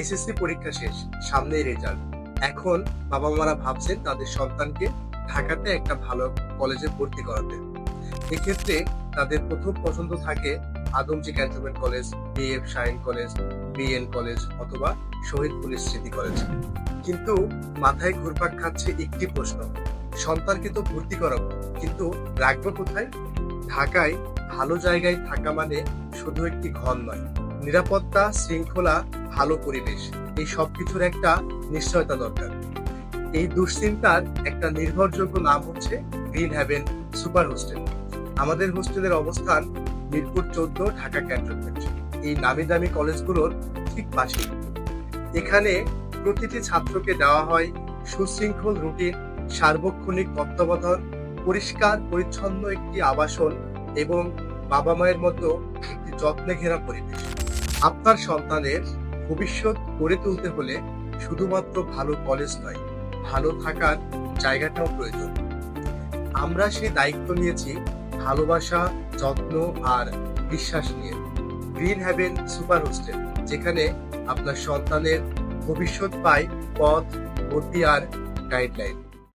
SSC পরীক্ষা শেষ, সামনেই রেজাল্ট এখন বাবা মারা ভাবছেন তাদের সন্তানকে ঢাকাতে একটা ভালো কলেজে ভর্তি করাতে। এক্ষেত্রে তাদের প্রথম পছন্দ থাকে Adamjee cantonment college B F Shaheen college B N college অথবা শহীদ পুলিশ স্মৃতি কলেজ কিন্তু মাথায় ঘুরপাক খাচ্ছে একটি প্রশ্ন, সন্তানকে তো ভর্তি করাবো, কিন্তু রাখব কোথায়? ঢাকায় ভালো জায়গায় থাকা মানে শুধু একটি ঘর নয়। নিরাপত্তা, শৃঙ্খলা, ভালো পরিবেশ, এই সবকিছুর একটা নিশ্চয়তা দরকার। এই দুশ্চিন্তার একটা নির্ভরযোগ্য নাম হচ্ছে গ্রিন হ্যাভেন সুপার হোস্টেল। আমাদের হোস্টেলের অবস্থান মিরপুর চোদ্দ, ঢাকা ক্যান্টনমেন্ট। এই নামি দামি কলেজগুলোর ঠিক পাশে এখানে প্রতিটি ছাত্রকে দেওয়া হয় সুশৃঙ্খল রুটিন, সার্বক্ষণিক তত্ত্বাবধান, পরিষ্কার, পরিচ্ছন্ন একটি আবাসন এবং বাবা মায়ের মতো একটি যত্নে ঘেরা পরিবেশ। আপনার সন্তানের ভবিষ্যৎ গড়ে তুলতে হলে শুধুমাত্র ভালো কলেজ নয়, ভালো থাকার জায়গাটাও প্রয়োজন। আমরা সেই দায়িত্ব নিয়েছি ভালোবাসা, যত্ন আর বিশ্বাস নিয়ে। গ্রিন হ্যাভেন সুপার হোস্টেল যেখানে আপনার সন্তানের ভবিষ্যৎ পায় পথ, গতি আর গাইডলাইন